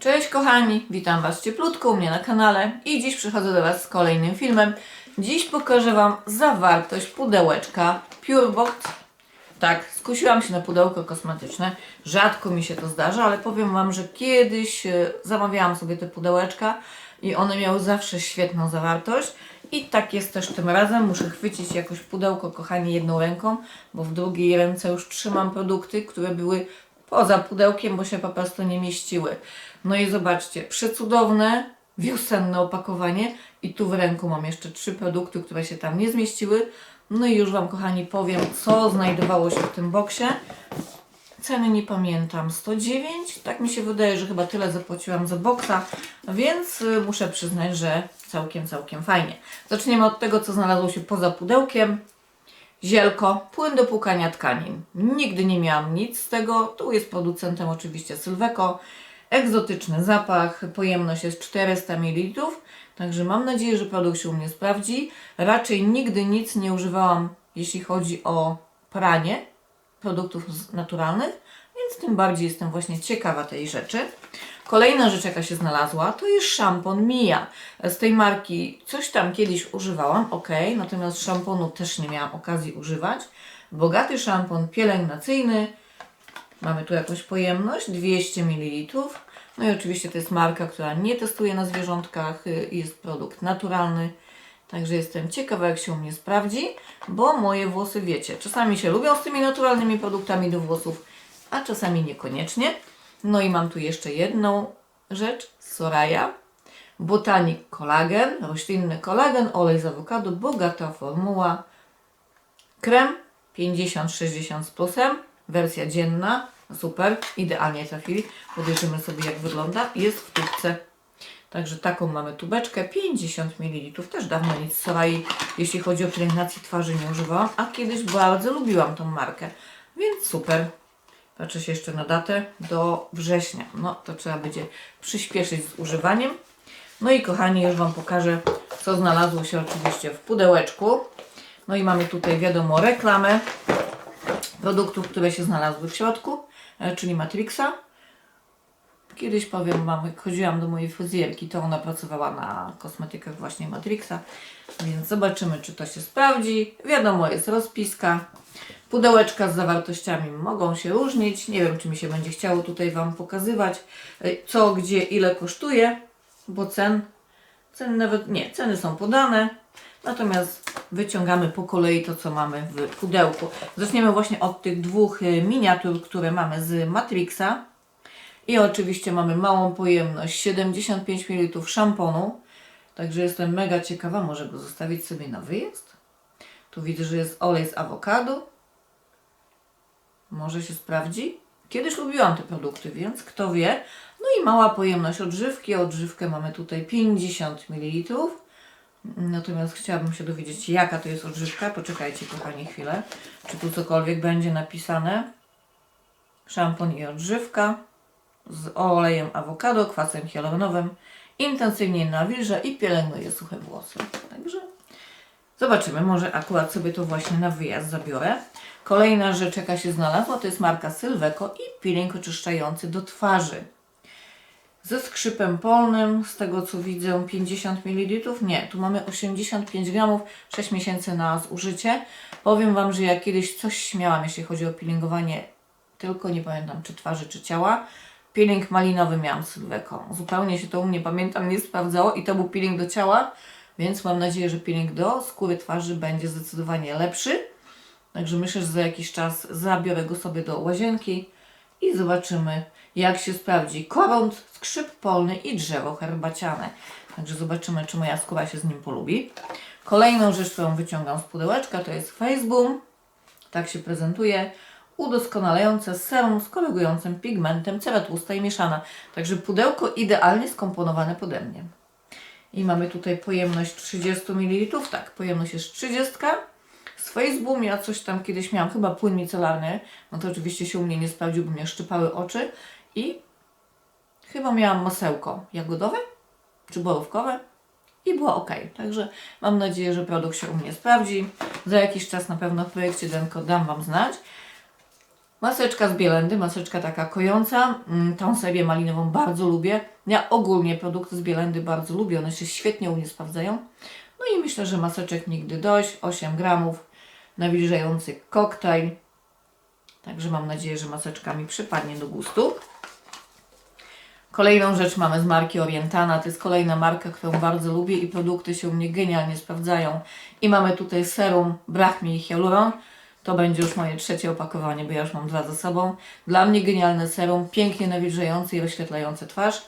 Cześć kochani, witam Was cieplutko u mnie na kanale i dziś przychodzę do Was z kolejnym filmem. Dziś pokażę Wam zawartość pudełeczka Purebox. Tak, skusiłam się na pudełko kosmetyczne, rzadko mi się to zdarza, ale powiem Wam, że kiedyś e, zamawiałam sobie te pudełeczka i one miały zawsze świetną zawartość. I tak jest też tym razem. Muszę chwycić jakoś pudełko, kochani, jedną ręką, bo w drugiej ręce już trzymam produkty, które były poza pudełkiem, bo się po prostu nie mieściły. No i zobaczcie, przecudowne, wiosenne opakowanie i tu w ręku mam jeszcze trzy produkty, które się tam nie zmieściły. No i już Wam, kochani, powiem, co znajdowało się w tym boksie. Ceny nie pamiętam, 109? Tak mi się wydaje, że chyba tyle zapłaciłam za boksa, więc y, muszę przyznać, że całkiem, całkiem fajnie. Zaczniemy od tego, co znalazło się poza pudełkiem. Zielko, płyn do płukania tkanin. Nigdy nie miałam nic z tego. Tu jest producentem oczywiście Sylweko. Egzotyczny zapach, pojemność jest 400 ml. Także mam nadzieję, że produkt się u mnie sprawdzi. Raczej nigdy nic nie używałam, jeśli chodzi o pranie produktów naturalnych, więc tym bardziej jestem właśnie ciekawa tej rzeczy. Kolejna rzecz, jaka się znalazła, to jest szampon Mia. Z tej marki coś tam kiedyś używałam, ok, natomiast szamponu też nie miałam okazji używać. Bogaty szampon pielęgnacyjny, mamy tu jakąś pojemność, 200 ml. No i oczywiście to jest marka, która nie testuje na zwierzątkach, y, jest produkt naturalny. Także jestem ciekawa, jak się u mnie sprawdzi, bo moje włosy, wiecie, czasami się lubią z tymi naturalnymi produktami do włosów, a czasami niekoniecznie. No i mam tu jeszcze jedną rzecz, Soraya. Botanik kolagen, roślinny kolagen, olej z awokado, bogata formuła. Krem 50-60 z plusem, wersja dzienna, super, idealnie trafili. Podejrzymy sobie jak wygląda, jest w tubce. Także taką mamy tubeczkę, 50 ml. Też dawno nic z Sorai, jeśli chodzi o pielęgnację twarzy, nie używałam, a kiedyś bardzo lubiłam tą markę, więc super. Patrzę się jeszcze na datę do września. No to trzeba będzie przyspieszyć z używaniem. No i kochani, już Wam pokażę, co znalazło się oczywiście w pudełeczku. No i mamy tutaj wiadomo reklamę produktów, które się znalazły w środku, e, czyli Matrixa. Kiedyś powiem Wam, jak chodziłam do mojej fryzjerki, to ona pracowała na kosmetykach właśnie Matrixa, więc zobaczymy, czy to się sprawdzi. Wiadomo, jest rozpiska. Pudełeczka z zawartościami mogą się różnić. Nie wiem, czy mi się będzie chciało tutaj Wam pokazywać, y, co, gdzie, ile kosztuje, bo cen, cen nawet, nie, ceny są podane. Natomiast wyciągamy po kolei to, co mamy w pudełku. Zaczniemy właśnie od tych dwóch y, miniatur, które mamy z Matrixa. I oczywiście mamy małą pojemność 75 ml szamponu. Także jestem mega ciekawa, może go zostawić sobie na wyjazd. Tu widzę, że jest olej z awokado. Może się sprawdzi. Kiedyś lubiłam te produkty, więc kto wie. No i mała pojemność odżywki. Odżywkę mamy tutaj 50 ml. Natomiast chciałabym się dowiedzieć, jaka to jest odżywka. Poczekajcie, kochani, chwilę. Czy tu cokolwiek będzie napisane? Szampon i odżywka z olejem awokado, kwasem hialuronowym. Intensywnie nawilża i pielęgnuje suche włosy. Także zobaczymy, może akurat sobie to właśnie na wyjazd zabiorę. Kolejna rzecz, jaka się znalazła, to jest marka Sylweko i peeling oczyszczający do twarzy. Ze skrzypem polnym, z tego co widzę, 50 ml. Nie, tu mamy 85 gramów, 6 miesięcy na zużycie. Powiem Wam, że ja kiedyś coś śmiałam, jeśli chodzi o peelingowanie, tylko nie pamiętam czy twarzy, czy ciała. Peeling malinowy miałam z. Zupełnie się to u mnie, pamiętam, nie sprawdzało i to był peeling do ciała, więc mam nadzieję, że peeling do skóry twarzy będzie zdecydowanie lepszy. Także myślę, że za jakiś czas zabiorę go sobie do łazienki i zobaczymy, jak się sprawdzi koront, skrzyp polny i drzewo herbaciane. Także zobaczymy, czy moja skóra się z nim polubi. Kolejną rzecz, którą wyciągam z pudełeczka, to jest Faceboom. Tak się prezentuje. Udoskonalające serum z korygującym pigmentem, cera tłusta i mieszana. Także pudełko idealnie skomponowane pode mnie. I mamy tutaj pojemność 30 ml. Tak, pojemność jest 30. Z Facebooku ja coś tam kiedyś miałam, chyba płyn micelarny. No to oczywiście się u mnie nie sprawdził, bo mnie szczypały oczy. I chyba miałam masełko jagodowe czy borówkowe i było ok. Także mam nadzieję, że produkt się u mnie sprawdzi. Za jakiś czas na pewno w projekcie Denko dam Wam znać. Maseczka z Bielendy, maseczka taka kojąca. Mm, Tą serię malinową bardzo lubię. Ja ogólnie produkty z Bielendy bardzo lubię, one się świetnie u mnie sprawdzają. No i myślę, że maseczek nigdy dość. 8 gramów, nawilżający koktajl. Także mam nadzieję, że maseczka mi przypadnie do gustu. Kolejną rzecz mamy z marki Orientana. To jest kolejna marka, którą bardzo lubię i produkty się u mnie genialnie sprawdzają. I mamy tutaj serum Brachmi Hyaluron. To będzie już moje trzecie opakowanie, bo ja już mam dwa za sobą. Dla mnie genialne serum, pięknie nawilżające i rozświetlające twarz.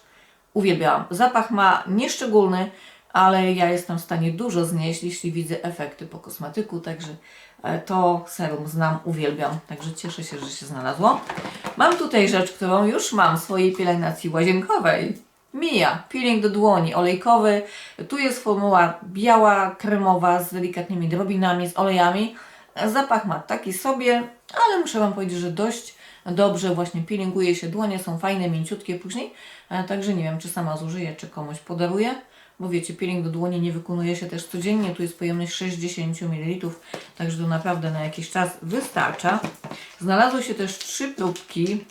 Uwielbiałam. Zapach ma nieszczególny, ale ja jestem w stanie dużo znieść, jeśli widzę efekty po kosmetyku, także e, to serum znam, uwielbiam, także cieszę się, że się znalazło. Mam tutaj rzecz, którą już mam w swojej pielęgnacji łazienkowej. Mija, peeling do dłoni, olejkowy. Tu jest formuła biała, kremowa, z delikatnymi drobinami, z olejami. Zapach ma taki sobie, ale muszę Wam powiedzieć, że dość dobrze właśnie peelinguje się dłonie, są fajne, mięciutkie później. E, Także nie wiem, czy sama zużyję, czy komuś podaruję. Bo wiecie, peeling do dłoni nie wykonuje się też codziennie. Tu jest pojemność 60 ml, także to naprawdę na jakiś czas wystarcza. Znalazły się też trzy próbki.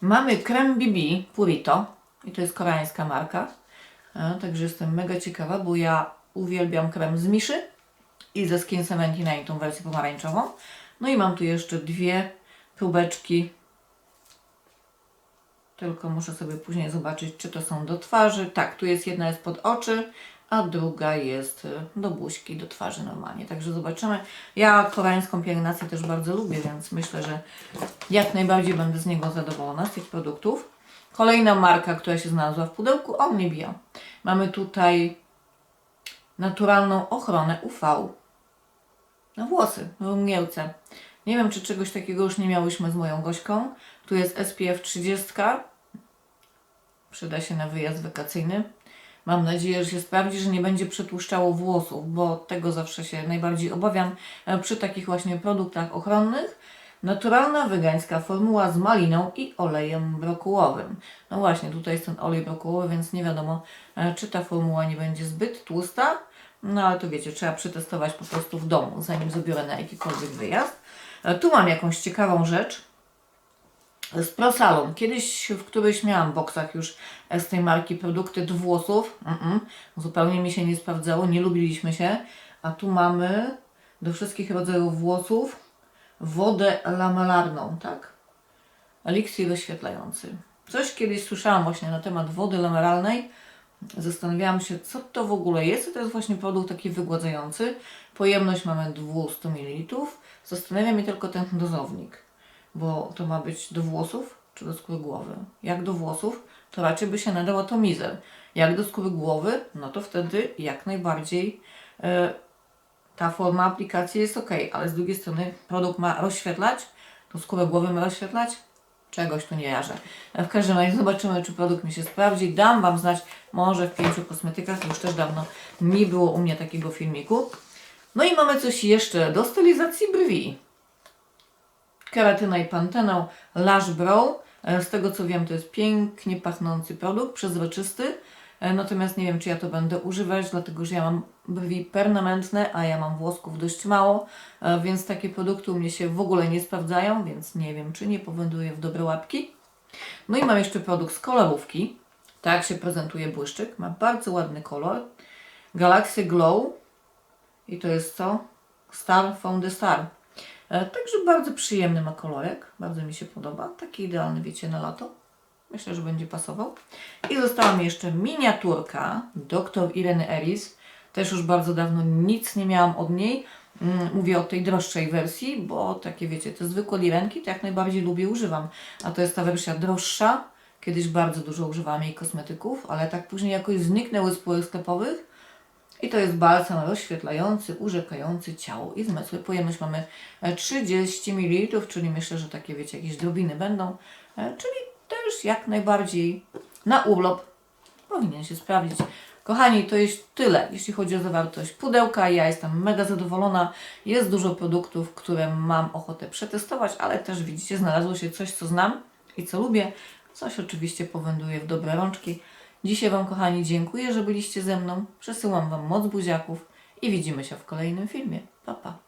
Mamy krem BB Purito i to jest koreańska marka. E, Także jestem mega ciekawa, bo ja uwielbiam krem z Miszy i ze Skin 79, tą wersję pomarańczową. No i mam tu jeszcze dwie próbeczki. Tylko muszę sobie później zobaczyć, czy to są do twarzy. Tak, tu jest jedna jest pod oczy, a druga jest y, do buźki, do twarzy normalnie. Także zobaczymy. Ja koreańską pielęgnację też bardzo lubię, więc myślę, że jak najbardziej będę z niego zadowolona, z tych produktów. Kolejna marka, która się znalazła w pudełku, Omnibia. Mamy tutaj naturalną ochronę UV na włosy, w mgiełce. Nie wiem, czy czegoś takiego już nie miałyśmy z moją Gośką. Tu jest SPF 30. Przyda się na wyjazd wakacyjny. Mam nadzieję, że się sprawdzi, że nie będzie przetłuszczało włosów, bo tego zawsze się najbardziej obawiam e, przy takich właśnie produktach ochronnych. Naturalna wegańska formuła z maliną i olejem brokułowym. No właśnie, tutaj jest ten olej brokułowy, więc nie wiadomo, e, czy ta formuła nie będzie zbyt tłusta. No ale to wiecie, trzeba przetestować po prostu w domu, zanim zabiorę na jakikolwiek wyjazd. E, Tu mam jakąś ciekawą rzecz z ProSalon. Kiedyś w którymś miałam w boksach już z tej marki produkty do włosów. Mm-mm. Zupełnie mi się nie sprawdzało, nie lubiliśmy się. A tu mamy do wszystkich rodzajów włosów wodę lamalarną, tak? Eliksir rozświetlający. Coś kiedyś słyszałam właśnie na temat wody lameralnej. Zastanawiałam się, co to w ogóle jest. To jest właśnie produkt taki wygładzający. Pojemność mamy 200 ml. Zastanawia mnie tylko ten dozownik, bo to ma być do włosów czy do skóry głowy. Jak do włosów, to raczej by się nadał atomizer. Jak do skóry głowy, no to wtedy jak najbardziej e, ta forma aplikacji jest ok, ale z drugiej strony produkt ma rozświetlać, to skórę głowy ma rozświetlać, czegoś tu nie jarzę. W każdym razie zobaczymy, czy produkt mi się sprawdzi. Dam Wam znać, może w pięciu kosmetykach, już też dawno nie było u mnie takiego filmiku. No i mamy coś jeszcze do stylizacji brwi. Keratyna i panteną Lash Brow. E, Z tego co wiem, to jest pięknie pachnący produkt, przezroczysty. E, Natomiast nie wiem, czy ja to będę używać, dlatego że ja mam brwi permanentne, a ja mam włosków dość mało, e, więc takie produkty u mnie się w ogóle nie sprawdzają, więc nie wiem, czy nie powędruję w dobre łapki. No i mam jeszcze produkt z kolorówki. Tak się prezentuje błyszczyk. Ma bardzo ładny kolor. Galaxy Glow. I to jest co? Star from the Star. E, Także bardzo przyjemny ma kolorek. Bardzo mi się podoba. Taki idealny, wiecie, na lato. Myślę, że będzie pasował. I została mi jeszcze miniaturka Dr. Ireny Eris. Też już bardzo dawno nic nie miałam od niej. Mm, Mówię o tej droższej wersji, bo takie wiecie, te zwykłe lirenki to jak najbardziej lubię, używam. A to jest ta wersja droższa. Kiedyś bardzo dużo używałam jej kosmetyków, ale tak później jakoś zniknęły z półek sklepowych. I to jest balsam rozświetlający, urzekający ciało i zmysły. Pojemność mamy e, 30 ml, czyli myślę, że takie wiecie, jakieś drobiny będą. E, Czyli też jak najbardziej na urlop powinien się sprawdzić. Kochani, to jest tyle, jeśli chodzi o zawartość pudełka. Ja jestem mega zadowolona. Jest dużo produktów, które mam ochotę przetestować, ale też widzicie, znalazło się coś, co znam i co lubię. Coś oczywiście powędruje w dobre rączki. Dzisiaj Wam, kochani, dziękuję, że byliście ze mną. Przesyłam Wam moc buziaków i widzimy się w kolejnym filmie. Pa, pa.